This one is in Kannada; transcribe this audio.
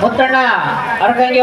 ಮುತ್ತಣ್ಣ ಅರ್ಕಂಗೆ